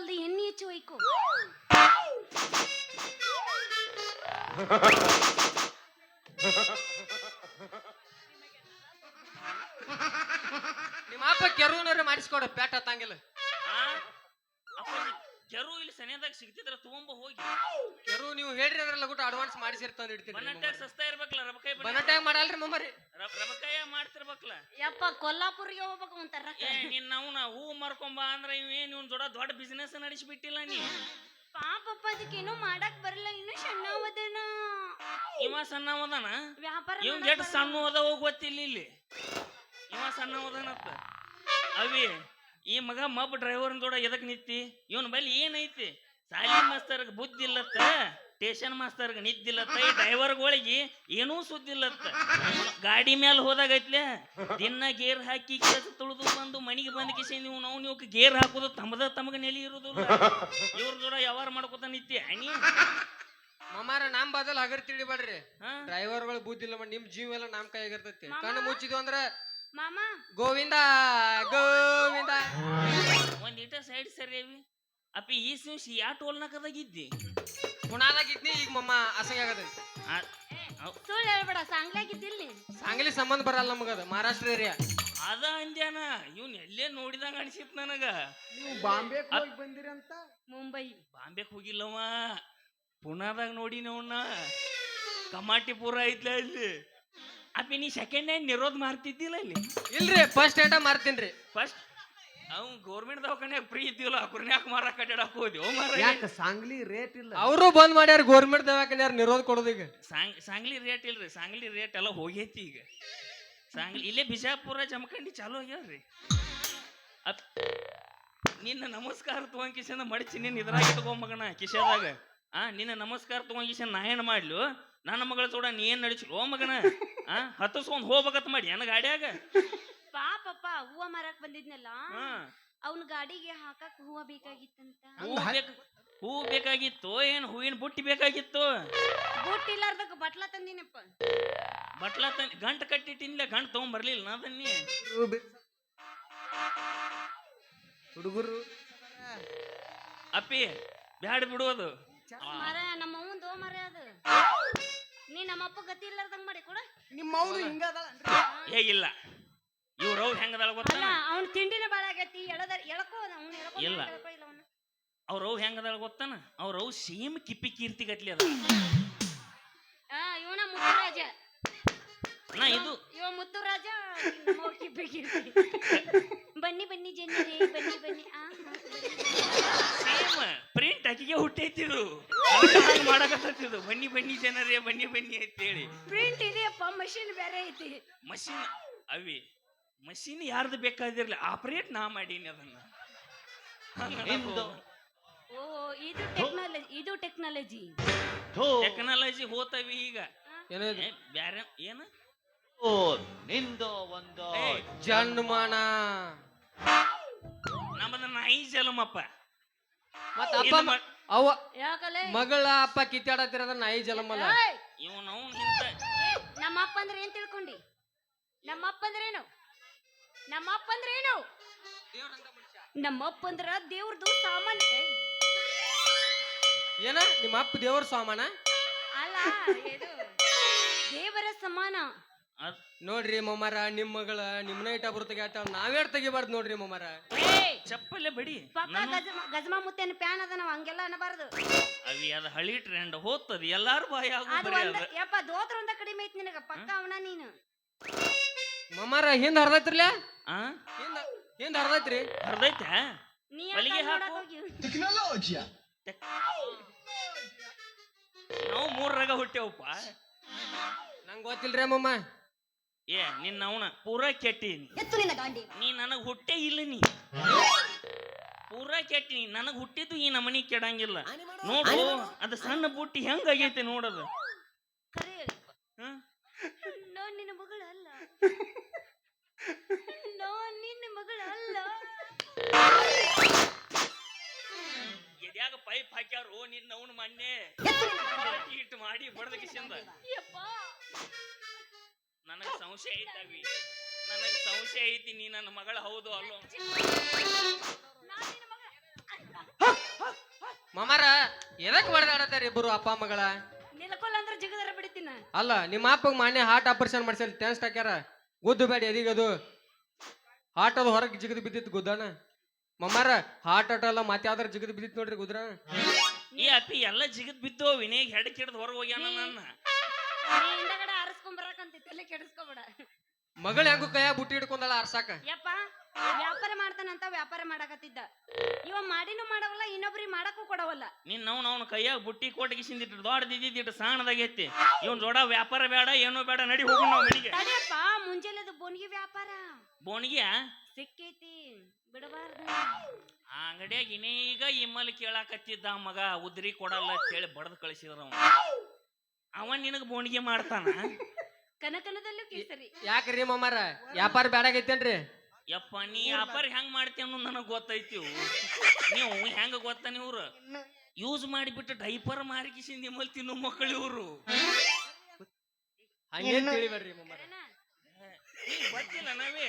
ಸಾಲವಲ್ದು ಎಣ್ಣೆ ಹೆಚ್ಚು ಹೋಯ್ಕು ನಿಮ್ಮ ಅಪ್ಪ ಕೆರುವಿನವ್ರೆ ಮಾಡಿಸ್ಕೊಡ ಪೇಟ ತಂಗಿಲ್ಲ ಕೆರೂ ಇಲ್ಲಿ ಸನಿಯದಾಗ ಸಿಗ್ತಿದ್ರ ತಗೊಂಬ ಹೋಗಿ. ಕೆರು ಹೇಳ್ರಿ ಅದ್ರಲ್ಲ ಗುಟ್ಟು ಅಡ್ವಾನ್ಸ್ ಮಾಡಿಸಿರ್ತಾನೆ ಇಡ್ತೀನಿ ಬನಟ್ಯಾಗ ಸಸ್ತಾ ಇರ್ಬೇಕಲ್ಲ ರಮಕಾಯಿ ಬನ್ನಟ್ಯಾಗ ಮಾಡಲ್ರಿ ಮಮ್ಮರಿ ರಮಕಾಯ ಮಾಡ್ತಿರ್ಬೇಕಲ್ಲ. ಯಪ್ಪ ಕೊಲ್ಲಾಪುರಿಗೆ ಹೋಗ್ಬೇಕು ಅಂತಾರ ಏ ನಿನ್ನ ಅವನ ಹೂ ಮಾರ್ಕೊಂಬ ಅಂದ್ರೆ ಇವ್ ಏನ್ ಇವ್ನ ಜೋಡ ದೊಡ್ಡ ಬಿಸ್ನೆಸ್ ನಡೆಸಿಬಿಟ್ಟಿಲ್ಲ ನೀ? ಪಾಪಪ್ಪ ಅದಕ್ಕೆ ಅದಕ್ಕೇನು ಮಾಡಕ್ ಬರಲ್ಲ ಇನ್ನು ಸಣ್ಣವದನ. ಇವ ಸಣ್ಣವದನ? ವ್ಯಾಪಾರ ಇವ್ ಎಷ್ಟು ಸಣ್ಣ ಅದ ಸಣ್ಣ ಅದಾವ ಗೊತ್ತಿಲ್ಲ ಇಲ್ಲಿ. ಇವ ಸಣ್ಣವದಾನತ್ತ. ಅವಿ ಈ ಮಗ ಮಬ್ ಡ್ರೈವರ್ ಜೋಡ ಎದಕ್ ನಿತ್ತಿ ಇವನ್ ಬಳಿ ಏನೈತಿ? ಸಾಲಿ ಮಾಸ್ತರ್ಗ ಬುದ್ಧಿ ಇಲ್ಲತ್ತ? ಸ್ಟೇಷನ್ ಮಾಸ್ತರ್ಗ ನಿದ್ದಿಲ್ಲತ್ತ ಈ ಡ್ರೈವರ್ಗಳಿಗೆ ಏನೂ ಸುದ್ದಿಲ್ಲತ್ತ. ಗಾಡಿ ಮೇಲೆ ಹೋದಾಗೈತ್ಲೆ ದಿನ ಗೇರ್ ಹಾಕಿ ಕೆಲಸ ತುಳಿದು ಬಂದು ಮನೆಗೆ ಬಂದ ಕಿಸಿ ನೀವು ನಾವು ನೀವು ಗೇರ್ ಹಾಕೋದು ತಮ್ಮದ ತಮಗ ನೆಲಿ ಇರುದು ಇವ್ರ ಜೋಡ ಯಾವಾರ ಮಾಡ್ಕೋತ ನಿತ್ತಿ ಅಣಿ. ಮಮ್ಮಾರ ನಮ್ ಬದಲ್ ಹಗರ್ ತಿಳಿಬೇಡ್ರಿ ಬಾಡ್ರಿ ಡ್ರೈವರ್ಗಳು ಬುದ್ಧಿ ಇಲ್ಲ ಮಾಡಿ ನಿಮ್ ಜೀವ ಎಲ್ಲ ನಮ್ ಕೈ ಆಗಿರ್ತೈತಿ ಕಣ್ಣು ಮುಚ್ಚಿದ್ವು ಅಂದ್ರ ಮಾಮ. ಗೋವಿಂದ ಗೋವಿಂದ. ಒಂದ್ ಇಟ ಸೈಡ್ ಸರಿ ಅಪ್ಪಿ ಈ ಸಿಂಸ್ ಯಾ ಟೋಲ್ನಾಕದಾಗಿದ್ದಿ ಪುಣಾದಾಗ ಇದ್ನಿ ಈಗ ಮಮ್ಮ ಅಸಂಗ ಆಗದ. ಸುಳ್ಳು ಹೇಳ್ಬೇಡ ಸಾಂಗ್ಲಾಗಿದ್ದಿಲ್ಲ ಸಾಂಗ್ಲಿ ಸಂಬಂಧ ಬರಲ್ಲ ನಮಗದ ಮಹಾರಾಷ್ಟ್ರ ಏರಿಯಾ. ಅದ ಅಂದ್ಯಾನ ಇವ್ನ ಎಲ್ಲೇ ನೋಡಿದಂಗ ಅನ್ಸಿತ್ ನನಗ. ನೀವು ಬಾಂಬೆ ಹೋಗಿ ಬಂದಿರಂತ? ಅಂತ ಮುಂಬೈ. ಬಾಂಬೆ ಹೋಗಿಲ್ಲವ ಪುನಾದಾಗ ನೋಡಿನ ಅವನ್ನ ಕಮಾಟಿಪುರ ಐತ್ಲ ಇಲ್ಲಿ ಅಪ್ಪಿ ನೀ ಸೆಕೆಂಡ್ ಹ್ಯಾಂಡ್ ನಿರೋದ್ ಮಾರ್ತಿದ್ದಿಲ್ಲ ಇಲ್ಲಿ ಇಲ್ರಿ ಫಸ್ಟ್ ಏಟ ಮಾರ್ತೀನಿ ರೀ ಫಸ್ಟ್ ಅವ್ನು ಗೌರ್ಮೆಂಟ್ ದವಾಖಾನ್ಯಾಗ ಫ್ರೀ ಇದ್ದಿಲ್ಲ ಕುರ್ನ್ಯಾಕ ಮಾರ ಅಡ್ಡಾಡಕ್ ಹೋದ್ವಿ. ಮಾರ ಯಾಕ ಸಾಂಗ್ಲಿ ರೇಟ್ ಇಲ್ಲ? ಅವರು ಬಂದ್ ಮಾಡ್ಯಾರ ಗೋರ್ಮೆಂಟ್ ದವಾಖಾನ್ಯಾರ ನಿರೋಧ ಕೊಡೋದು ಈಗ. ಸಾಂಗ್ ಸಾಂಗ್ಲಿ ರೇಟ್ ಇಲ್ರಿ ಸಾಂಗ್ಲಿ ರೇಟ್ ಎಲ್ಲ ಹೋಗೈತಿ ಈಗ. ಸಾಂಗ್ಲಿ ಇಲ್ಲೇ ಬಿಜಾಪುರ ಜಮಖಂಡಿ ಚಾಲು ಆಗ್ಯಾವ್ರಿ ನಿನ್ನ ನಮಸ್ಕಾರ ತಗೊಂಡ್ ಕಿಶನ್ ಮಡಚಿ ನಿನ್ನ ಇದ್ರಾಗ ಮಗನ ಕಿಶದಾಗ. ಆ ನಿನ್ನ ನಮಸ್ಕಾರ ತಗೊಂಡ್ ಕಿಶನ್ ನಾ ಏನ್ ಮಾಡ್ಲು? ನನ್ನ ಮಗಳ ತೋಡ ನೀ ಏನ್ ನಡಿಸ್ಲು ಓ ಮಗನ ಆ ಹತ್ತಿಸ್ಕೊಂಡ್ ಹೋಗ್ಬೇಕತ್ ಮಾಡಿ ಏನ ಗಾಡ್ಯಾಗ? ಹೂವ ಮಾರಕ್ ಬಂದಿದ್ನಲ್ಲ ಅವ್ನ ಗಾಡಿಗೆ ಹಾಕಕ್ ಹೂವ ಬೇಕಾಗಿತ್ತಂತ. ಹೂ ಬೇಕು ಹೂ ಬೇಕಾಗಿತ್ತು ಏನ್ ಹೂವಿನ ಬುಟ್ಟಿ ಬೇಕಾಗಿತ್ತು? ಬುಟ್ಟಿ ಇಲ್ಲಾರ್ದಕ್ಕ ಬಟ್ಲ ತಂದಿನಪ್ಪ. ಬಟ್ಲ ತಂದ್ ಗಂಟ್ ಕಟ್ಟಿಟ್ಟಿನ್ಲೆ ಗಂಟ್ ತಗೊಂಡ್ ಬರ್ಲಿಲ್ಲ ನಾ ಬನ್ನಿ ಹುಡುಗರು. ಅಪ್ಪಿ ಬ್ಯಾಡ ಬಿಡೋದು. ಮರ ನಮ್ಮ ಅವ್ವಂದು ಮರ ಅದು. ನೀ ನಮ್ಮಪ್ಪ ಗತಿ ಇಲ್ಲಾರ್ದಂಗ್ ಮಾಡಿ ಕೊಡ. ನಿಮ್ಮ ಅವನು ಏ ಹೇಗಿಲ್ಲ ಇವ್ರು ಅವ್ರು ಹೆಂಗದಾಳ ಅಲ್ಲ ಗೊತ್ತಾನ ಅವ್ನ ತಿಂಡಿನ ಬಾಳ ಆಗೈತಿ ಎಳದ ಎಳಕೋ ಅವ್ನ ಎಳಕೋ ಇಲ್ಲ. ಅವ್ರ ಅವ್ ಹೆಂಗದಾಳ ಗೊತ್ತಾನ ಅವ್ರ ಅವ್ ಸೇಮ್ ಕಿಪ್ಪಿ ಕೀರ್ತಿ ಗಟ್ಲಿ ಅದ ಆ ಇವನ ಮುತ್ತುರಾಜ. ನಾ ಇದು ಇವ ಮುತ್ತುರಾಜ ನಮ್ಮ ಕಿಪ್ಪಿ ಕಿರ್ತಿ. ಬನ್ನಿ ಬನ್ನಿ ಜನರೇ ಬನ್ನಿ ಬನ್ನಿ. ಆ ಸೇಮ್ ಪ್ರಿಂಟ್ ಅಕ್ಕಿಗೆ ಹುಟ್ಟೈತಿದು ಮಾಡಕತ್ತಿದು ಮಾಡಕತ್ತಿದ್ದು ಬನ್ನಿ ಬನ್ನಿ ಜನರೇ ಬನ್ನಿ ಬನ್ನಿ ಅಂತ ಹೇಳಿ ಪ್ರಿಂಟ್ ಇದೆಯಪ್ಪ ಮಷಿನ್ ಬೇರೆ ಐತಿ. ಮಷೀನ್ ಅವಿ ಮಷೀನ್ ಯಾರ್ದು ಬೇಕಾದಿರ್ಲಿ ಆಪರೇಟ್ ನಾ ಮಾಡೀನಿ ಅದನ್ನ. ನಿಮ್ದು. ಓ ಇದು ಟೆಕ್ನಾಲಜಿ ಇದು ಟೆಕ್ನಾಲಜಿ ಟೆಕ್ನಾಲಜಿ ಹೋತವಿ ಈಗ. ಏನದು? ಏ, ಬ್ಯಾರೆ ಏನ? ನಿಂದು ಒಂದು ಜನ್ಮನ. ನಮ್ಮದ ನಾಯಿ ಜಲಮಪ್ಪ ಮತ್ತ ಅಪ್ಪ ಮ- ಯಾಕಲೆ? ಮಗಳ ಅಪ್ಪ ಕಿತ್ತಾಡತ್ತಿರೋದ ನಾಯಿ ಜಲಮಲ್ಲ ಏಯ್! ಇವ್ನ ಅವ್ನ್ ಇಂತ ಏ, ನಮ್ಮ ಅಪ್ಪ ಅಂದ್ರೆ ಏನ್ ತಿಳ್ಕೊಂಡಿ? ನಮ್ಮ ಅಪ್ಪ ನಮ್ಮ ಅಪ್ಪ ಅಂದ್ರೆ ಏನು? ನಮ್ಮ ಅಪ್ಪ ಅಂದ್ರ ದೇವ್ರದು ಸಾಮಾನ್ ಏನ? ನಿಮ್ಮ ಅಪ್ಪ ದೇವ್ರ ಸಾಮಾನ? ಅಲ್ಲ ಇದು ದೇವರ ಸಮಾನ. ನೋಡ್ರಿ ಮೊಮ್ಮರ ನಿಮ್ ಮಗಳ ನಿಮ್ನ ಇಟ್ಟ ಬರು ತೆಗಿತಾಳ ನಾವೇ ತೆಗಿಬಾರ್ದು ನೋಡ್ರಿ ಮೊಮ್ಮರ! ಚಪ್ಪಲೆ ಬಡಿ. ಪಕ್ಕ ಗಜಮ ಗಜಮಾ ಮುತ್ತೇನ ಪ್ಯಾನ್ ಅದ ನಾವ್ ಹಂಗೆಲ್ಲ ಅನ್ನಬಾರ್ದು. ಅವಿ ಅದ ಹಳಿ ಟ್ರೆಂಡ್ ಹೋಗ್ತದ. ಎಲ್ಲಾರು ಬಾಯಿ ಅದು ಒಂದ ಯಪ್ಪ ದೋತ್ರ ಒಂದ ಕಡಿಮೆ ಐತಿ ನಿನಗ ಪಕ್ಕ ಅವನ ನೀನು. ಮೊಮ್ಮರ ಹಿಂದ್ ಹರ್ದೈತ್ರಿಲ್ಲ ಆ? ಹಿಂದ ಹಿಂದ್ ಹರ್ದೈತ್ರಿ. ಹರ್ದೈತ ನೀ ಹೊಲಿಗೆ ಯಾಕೆ ನೋಡಕ್ ಹಾಕು. ನಾವು ಮೂರರಾಗ ಹುಟ್ಟೇವಪ್ಪ. ನಂಗೆ ಗೊತ್ತಿಲ್ರಿ ಮಮ್ಮ ಏ ನಿನ್ನ ಅವನ ಪೂರಾ ಕೆಟ್ಟೀನಿ ಎತ್ತು ನಿನ್ನ ಗಾಂಡಿ. ನೀ ನನಗ್ ಹುಟ್ಟೆ ಇಲ್ಲ ನೀ. ಪೂರಾ ಕೆಟ್ಟಿ ನನಗ್ ಹುಟ್ಟಿದ್ದು ಈ ನಮನಿ ಕೆಡಂಗಿಲ್ಲ. ನೋಡು ಅದು ಸಣ್ಣ ಬುಟ್ಟಿ ಹೆಂಗಾಗೈತೆ ನೋಡದು. ಕರೆ ಹ? ನಾನ್ ನಿನ್ನ ಮಗಳ ಅಲ್ಲ ನಾನ್ ನಿನ್ನ ಮಗಳ ಅಲ್ಲ. ಎದ್ಯಾಗ ಪೈಪ್ ಹಾಕ್ಯಾರು ನಿನ್ನ ಅವನು ಮೊನ್ನೆ ಇಟ್ಟು ಮಾಡಿ ಬಡದ ಕಿಶಿಂದ. ಯಪ್ಪ. ನನಗ್ ಸಂಶಯ ಐತವಿ ನನಗೆ ಸಂಶಯ ಐತಿ ನೀ ನನ್ನ ಮಗಳ ಹೌದು ಅಲ್ಲೋ. ಮಾಮಾರ ನಿನ್ನ ಮಗಳ. ಮಮಾರ ಎದಕ್ ಹೊಡೆದಾಡತ್ತಾರ ಇಬ್ಬರು ಅಪ್ಪ ಮಗಳ? ನಿಲ್ಕೊಲ್ಲ ಅಂದ್ರೆ ಜಿಗದರ ಬಿಡ್ತೀನ. ಅಲ್ಲ ನಿಮ್ಮ ಅಪ್ಪಗ್ ಮಾನ್ಯ ಹಾರ್ಟ್ ಆಪರೇಷನ್ ಮಾಡ್ಸಲ್ ಟೆನ್ಸ್ಟ್ ಹಾಕ್ಯಾರ. ಗುದ್ದು ಬೇಡ ಎದಿಗದು. ಹಾಟ್ ಅದು ಹೊರಗೆ ಜಿಗದು ಬಿದ್ದಿತ್ತು ಗುದ್ದಣ ಮಮ್ಮಾರ ಹಾಟ್ ಆಟ ಎಲ್ಲ ಮತ್ತೆ ಯಾವ್ದಾರ ಜಿಗದು ಬಿದ್ದಿತ್ತು ನೋಡ್ರಿ ಗುದ್ರ. ಈ ಅಪ್ಪಿ ಎಲ್ಲ ಜಿಗದ್ ಬಿದ್ದು ವಿನಯ್ ಹೆಡ್ ಕಿಡ್ದು ಹೊರಗೆ ಹೋಗ್ಯಾನ ನನ್ನ. ಹಿಂದಗಡೆ ಆರಿಸ್ಕೊಂಡ್ ಬರಾಕಂತಿ ತಲೆ ಕೆಡಿಸ್ಕೊಬೇಡ. ಮಗಳ ಹೆಂಗು ಕೈಯಾಗ ಬುಟ್ಟಿ ಹಿಡ್ಕೊಂಡಳ ಆರ್ಸಾಕ? ಯಪ್ಪ ವ್ಯಾಪಾರ ಮಾಡ್ತಾನಂತ ವ್ಯಾಪಾರ ಮಾಡಕತ್ತಿದ್ದ. ಇವ ಮಾಡಿನೂ ಮಾಡವಲ್ಲ ಇನ್ನೊಬ್ರಿಗೆ ಮಾಡಕ್ಕೂ ಕೊಡವಲ್ಲ. ನೀನ್ ಅವ್ನ ಅವ್ನ ಕೈಯಾಗ ಬುಟ್ಟಿ ಕೋಟಿಗಿಸಿಂದಿಟ್ಟು ದೊಡ್ಡದಿದ್ದಿಟ್ಟು ಸಾಣದಾಗೈತಿ ಇವನ್ ಜೋಡ ವ್ಯಾಪಾರ ಬೇಡ ಏನೂ ಬೇಡ ನಡಿ ಹೋಗೋಣ ನಾವು ಮನೆಗೆ. ತಡಿಯಪ್ಪ ಮುಂಜಾನೆದು ಬೋನ್ಗಿ ವ್ಯಾಪಾರ. ಬೋಣಿಗೆ ಸಿಕ್ಕೈತಿ ಬಿಡಬಾರ್ದು. ಆ ಅಂಗಡಿಯಾಗ ಇನ್ನೀಗ ಇಮ್ಮಲ್ ಕೇಳಾಕತ್ತಿದ್ದ ಆ ಮಗ ಉದ್ರಿ ಕೊಡಲ್ಲ ಅಂತೇಳಿ ಬಡದ್ ಕಳಿಸಿದ್ರ ಅವ ಅವ ನಿನಗ ಬೋಣಿಗೆ ಮಾಡ್ತಾನ? ಕನಕನದಲ್ಲೂ ಕೇಸರಿ. ಯಾಕ್ರಿ ಮಮ್ಮಾರ ವ್ಯಾಪಾರ ಬೇಡಾಗೈತೇನ್ರಿ ಯಪ್ಪ ನೀ ವ್ಯಾಪಾರ ಹೆಂಗ್ ಮಾಡ್ತಿ ಅನ್ನೋ ನನಗೆ ಗೊತ್ತೈತಿ ಇವು. ನೀವು ಹೆಂಗ ಗೊತ್ತ ನೀವ್ರು ಯೂಸ್ ಮಾಡಿಬಿಟ್ಟು ಡೈಪರ್ ಮಾರಿಕಿಸಿ ನಿಮ್ಮಲ್ಲಿ ತಿನ್ನು ಮಕ್ಕಳು ಇವ್ರು. ಹಂಗೇನ್ ತಿಳಿಬೇಡ್ರಿ? ಗೊತ್ತಿಲ್ಲ ನಾವೇ.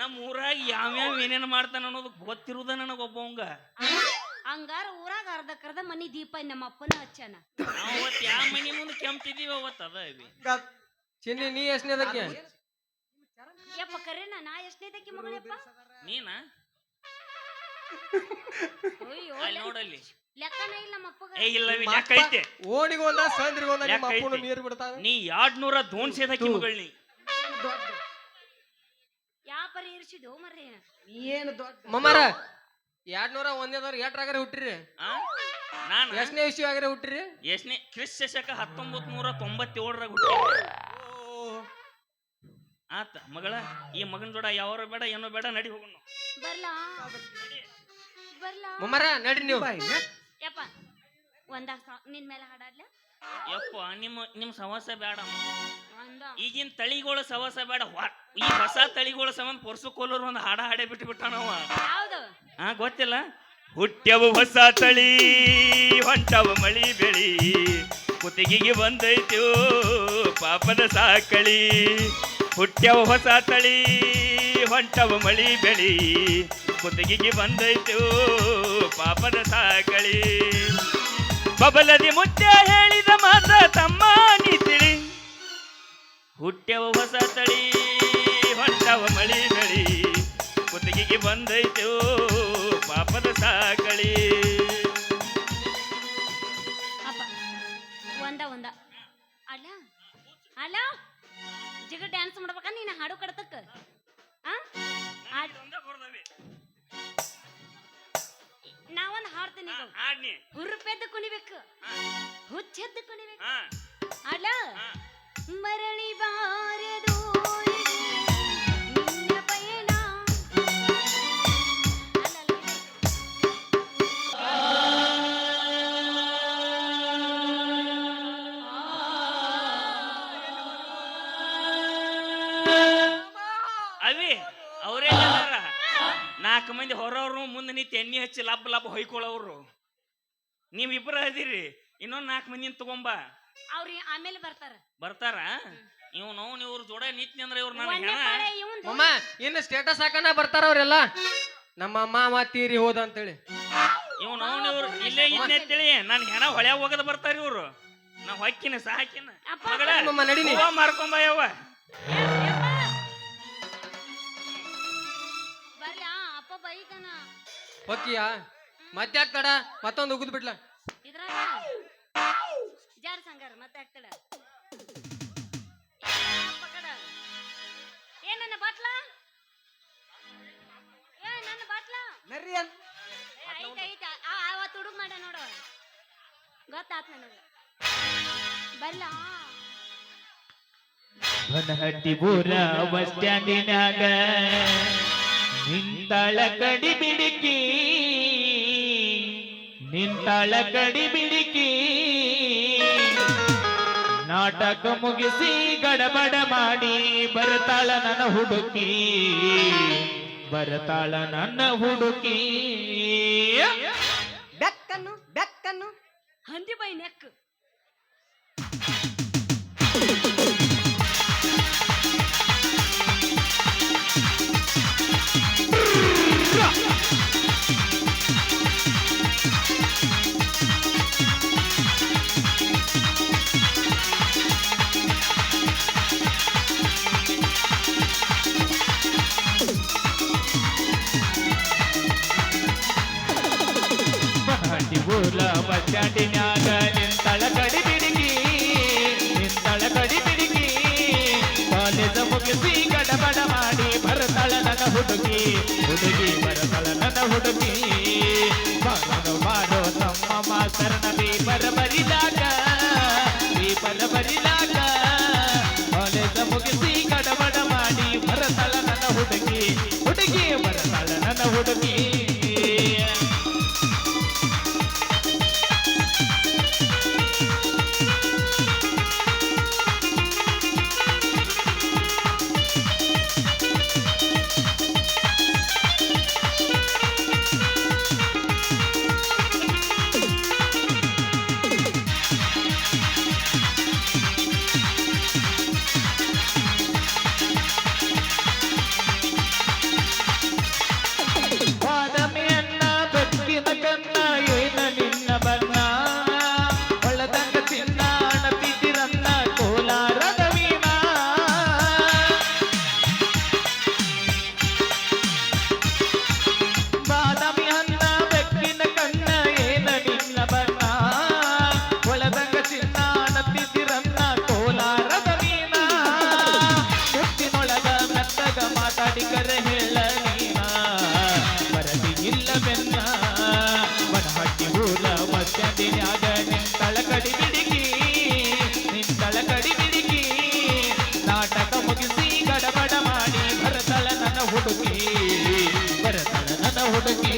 ನಮ್ಮ ಊರಾಗ ಯಾವ್ಯಾವ ಏನೇನ್ ಮಾಡ್ತಾನ ಅನ್ನೋದು ಗೊತ್ತಿರುದ ನನಗ ಒಬ್ಬವಂಗ. ಹಂಗಾರ ಊರಾಗ ಅರ್ಧಕ್ಕರ್ಧ ಮನಿ ದೀಪ ನಮ್ಮ ಅಪ್ಪನ ಹಚ್ಚಾನ ನಾವು ಅವತ್ತು ಯಾವ ಮನಿ ಮುಂದೆ ಕೆಂಪ್ತಿದೀವಿ ಅವತ್ತು ಅದ ಇವಿ ಚಿನ್ನಿ ನೀ ಎಷ್ಟನೇದಕ್ಕೆ ಯಪ್ಪ ಕರೆನಾ ನಾ ಎಷ್ಟನೇದಕ್ಕೆ ಮಗಳಪ್ಪ ನೀನ? ಅಯ್ಯೋ ಅಲ್ಲಿ ನೋಡಲ್ಲಿ. ಲೆಕ್ಕನ ಇಲ್ಲ ನಮ್ಮ ಅಪ್ಪಗ. ಏ ಇಲ್ಲ ಇವಿ, ಲೆಕ್ಕ ಐತೆ. ಓಣಿಗೊಂದ ಸಂದ್ರಿಗೊಂದ ನಿಮ್ಮ ಯಾಕೈತಿ? ಅಪ್ಪನು ನೀರು ಬಿಡ್ತಾವ ನೀ ಎರಡ್ನೂರ ಮಗಳ್ ನೀ. ಯಾವ ಪರಿ ಇರ್ಸಿದು ಮರ್ರಿ ಏನು? ದೊಡ್ಡ ಮಮ್ಮಾರ ಎರಡ್ ನೂರ ಒಂದೇದವ್ರ ಎಟ್ರಾಗರೆ ಹುಟ್ಟಿರಿ. ಆ? ನಾನ? ಎಷ್ಟನೇ ವಿಷಯ ಆಗರೆ ಹುಟ್ಟಿರಿ? ಎಷ್ಟನೇ ಕ್ರಿಸ್ತ ಶಕ ಹತ್ತೊಂಬತ್ ನೂರ ತೊಂಬತ್ತೇಳರಾಗ ಹುಟ್ಟಿ ಆತ ಮಗಳ ಈ ಮಗನ ಜೋಡ ಯಾವಾರು ಬೇಡ ಏನೋ ಬೇಡ ನಡಿ ಹೋಗೋಣ ಬರ್ಲಾ? ಬರ್ಲಾ? ಮಮ್ಮಾರ ನಡ್ರಿ ನೀವು. ಯಪ್ಪ ಒಂದ ನಿನ್ ಮೇಲೆ ಹಾಡಾಡ್ಲ? ಯಪ್ಪ ನಿಮ್ಮ ನಿಮ್ಮ ಸವಾಸ ಬೇಡ ಈಗಿನ ತಳಿಗಳ ಸವಾಸ ಬೇಡ ಈ ಹೊಸ ತಳಿಗಳ ಸಂಬಂಧ ಪೊರ್ಸು ಕೋಲೂರು ಒಂದು ಹಾಡ ಹಾಡೇ ಬಿಟ್ಟು ಬಿಟ್ಟಾನವ ಹಾ ಗೊತ್ತಿಲ್ಲ? ಹುಟ್ಟವು ಹೊಸ ತಳಿ ಹೊಂಟವ ಮಳಿ ಬೆಳಿ. ಕುತ್ತಿಗೆಗೆ ಬಂದೈತು ಪಾಪದ ಸಾಕಳಿ. ಹುಟ್ಟ್ಯವ ಹೊಸ ತಳಿ, ಹೊಂಟವ ಮಳಿ ಬೆಳಿ. ಕುತ್ತಿಗೆಗೆ ಬಂದೈತು ಪಾಪದ ಸಾಕಳಿ. ಬಬಲದಿ ಮುತ್ಯ ಹೇಳಿದ ಮಾತ ತಮ್ಮ ನೀ ತಿಳಿ ಹುಟ್ಟ್ಯವ ಹೊಸ ತಳಿ, ಹೊಂಟವ ಮಳಿ ಬೆಳಿ. ಕುತ್ತಿಗೆಗೆ ಬಂದೈತು ಹುರುಪೆದ್ದು ಕುಣಿಬೇಕು. ಹುಚ್ಚೆದ್ದು ಕುಣಿಬೇಕು. ಅಲ್ಲ ಮರಳಿ ಬಾರದು. ಅವಿ ಅವರೇ ನಾಲ್ಕು ಮಂದಿ ಹೊರವ್ರು ಮುಂದೆ ನಿಂತು ಎಣ್ಣೆ ಹಚ್ಚಿ ಲಬ್ ಲಬ್ ಹೊಯ್ಕೊಳ್ಳೋರು ನೀವಿಬ್ರು ಅದಿರಿ. ಇನ್ನೊಂದ್ ನಾಲ್ಕು ಮಂದಿನ ತಗೊಂಬ. ಅವ್ರಿ ಆಮೇಲೆ ಬರ್ತಾರ. ಬರ್ತಾರ? ಇವ್ ನಾವು ಇವ್ರ ಜೋಡ ನಿತ್ನಿ ಅಂದ್ರೆ ಇವ್ರು ನನ್ನ ಒಂದೇ ಹೆಣ. ಪಾಳೆ ಇವಂದು ಮಮ್ಮ ಇನ್ನು ಸ್ಟೇಟಸ್ ಹಾಕನ ಬರ್ತಾರ ಅವರೆಲ್ಲ? ನಮ್ಮ ಮಾಮ ತೀರಿ ಹೋದ ಅಂತೇಳಿ. ಇವ್ ಅವ್ನು ಇವ್ರು ಇಲ್ಲೇ ಇದ್ನೇ ತಿಳಿ ನನ್ನ ಹೆಣ ಹೊಳೆ ಹೋಗದ ಬರ್ತಾರ ಇವ್ರು. ನಾ ಹೊಕ್ಕಿನ ಸಾಕಿನ ಅಪ್ಪ. ಮಮ್ಮ ನಡೀನಿ. ಮಾರ್ಕೊಂಬ ಯವ್ವ. ಬರ್ಲಾ ಅಪ್ಪ ಬೈತಾನ. ಹೊಕ್ಕಿಯ ಮತ್ತೆ ಆಗ್ತಾಡ ಮತ್ತೊಂದು ಉಗಿದ್ ಬಿಡ್ಲ? ಇದ್ರಾಗ ಜಾರ್ ಸಂಗಾರ ಮತ್ತೆ ಆಗ್ತಡ ಏ ನನ್ನ ಬಾಟ್ಲ? ಏ ನನ್ನ ಬಾಟ್ಲ? ನರ್ರಿ ಅಂತ ಏ, ಐತ್ ಐತ್. ಆ ಅವತ್ತು ಹುಡುಗ ಮಾಡ ನೋಡು ಗೊತ್ತಾತ್ ನನಗ. ಬರ್ಲಾ? ಬನಹಟ್ಟಿ ಬೂರ ಬಸ್ ಸ್ಟ್ಯಾಂಡಿನಾಗ ನಿಂತಾಳ ಕಡಿ ಬಿಡಿಕಿ ನಿಂತಾಳ ಕಡಿ ಬಿಡಿಕಿ. ನಾಟಕ ಮುಗಿಸಿ ಗಡಬಡ ಮಾಡಿ ಬರತಾಳ ನನ್ನ ಹುಡುಕಿ. ಬರತಾಳ ನನ್ನ ಹುಡುಕಿ. ಬೆಕ್ಕನ್ನು ಬೆಕ್ಕನ್ನು. ಹಂದಿ ಬೈ ನೆಕ್ ಮುಗಿಸಿ ಗಡಬಡ ಮಾಡಿ ಬರತಾಳ ನನ್ನ ಹುಡುಗಿ ಹುಡುಗಿ ಬರತಾಳ ನನ್ನ ಹುಡುಗಿ. ಮಗನು ಮಾಡೋ ತಮ್ಮ ಮಾತರನ ಬೀಪರ ಬರಿದಾಗ ಬೀಪರ ಬರಿದಾಗ. ಕಾಲೇಜ ಮುಗಿಸಿ ಗಡಬಡ ಮಾಡಿ ಬರತಾಳ ನನ್ನ ಹುಡುಗಿ ಹುಡುಗಿ ಬರತಾಳ ಹುಡುಗಿ. ಹುಡುಕಿ